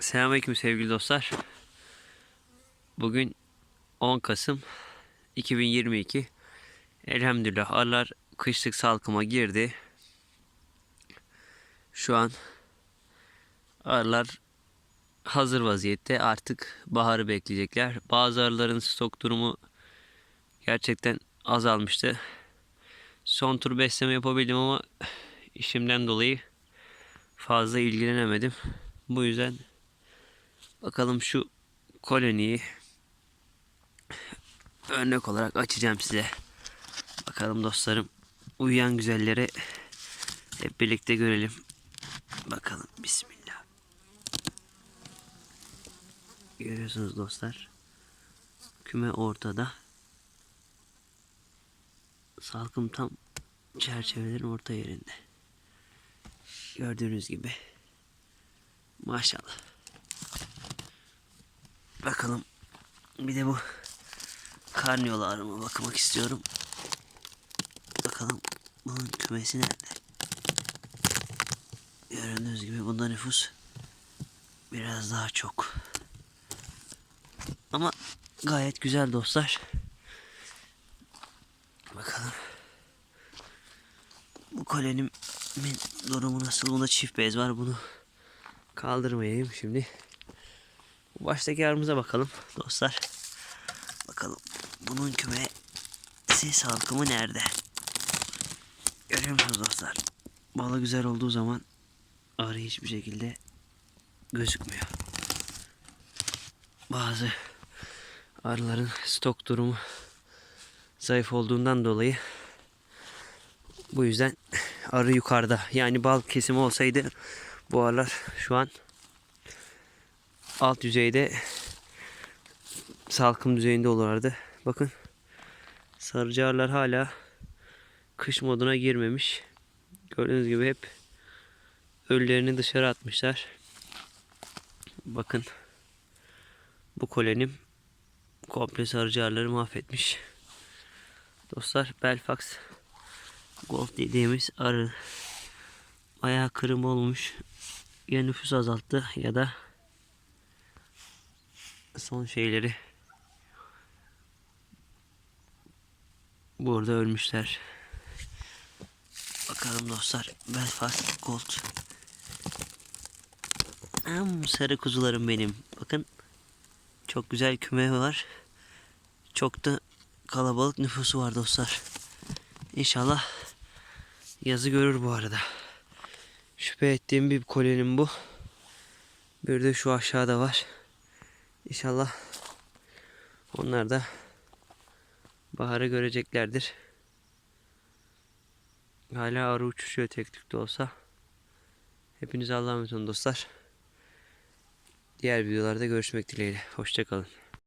Selamünaleyküm sevgili dostlar. Bugün 10 Kasım 2022. Elhamdülillah arılar kışlık salkıma girdi. Şu an arılar hazır vaziyette. Artık baharı bekleyecekler. Bazı arıların stok durumu gerçekten azalmıştı. Son tur besleme yapabildim ama işimden dolayı fazla ilgilenemedim. Bu yüzden bakalım şu koloniyi örnek olarak açacağım size. Bakalım dostlarım uyuyan güzelleri hep birlikte görelim. Bakalım bismillah. Görüyorsunuz dostlar. Küme ortada. Salkım tam çerçevelerin orta yerinde. Gördüğünüz gibi. Maşallah. Bakalım. Bir de bu karniyolarıma bakmak istiyorum. Bakalım bunun kümesi nerede? Gördüğünüz gibi bunda nüfus biraz daha çok. Ama gayet güzel dostlar. Bakalım. Bu kolenimin durumu nasıl? Bunda çift bez var. Bunu kaldırmayayım şimdi. Baştaki yarımıza bakalım dostlar. Bakalım bunun kümesi salkımı nerede? Görüyor musunuz dostlar? Balı güzel olduğu zaman arı hiçbir şekilde gözükmüyor. Bazı arıların stok durumu zayıf olduğundan dolayı bu yüzden arı yukarıda. Yani bal kesimi olsaydı bu arılar şu an alt düzeyde salkım düzeyinde olurlardı. Bakın sarıcı arılar hala kış moduna girmemiş. Gördüğünüz gibi hep ölülerini dışarı atmışlar. Bakın bu kolenim komple sarıcı arıları mahvetmiş. Dostlar Belfax Golf dediğimiz arı ayağı kırım olmuş. Ya nüfus azalttı ya da son şeyleri burada ölmüşler. Bakalım dostlar Belfast Gold. Am sarı kuzularım benim. Bakın çok güzel küme var. Çok da kalabalık nüfusu var dostlar. İnşallah yazı görür bu arada. Şüphe ettiğim bir kolenim bu. Bir de şu aşağıda var. İnşallah onlar da baharı göreceklerdir. Hala arı uçuşuyor tek tük de olsa. Hepinize Allah'a emanet olun dostlar. Diğer videolarda görüşmek dileğiyle. Hoşçakalın.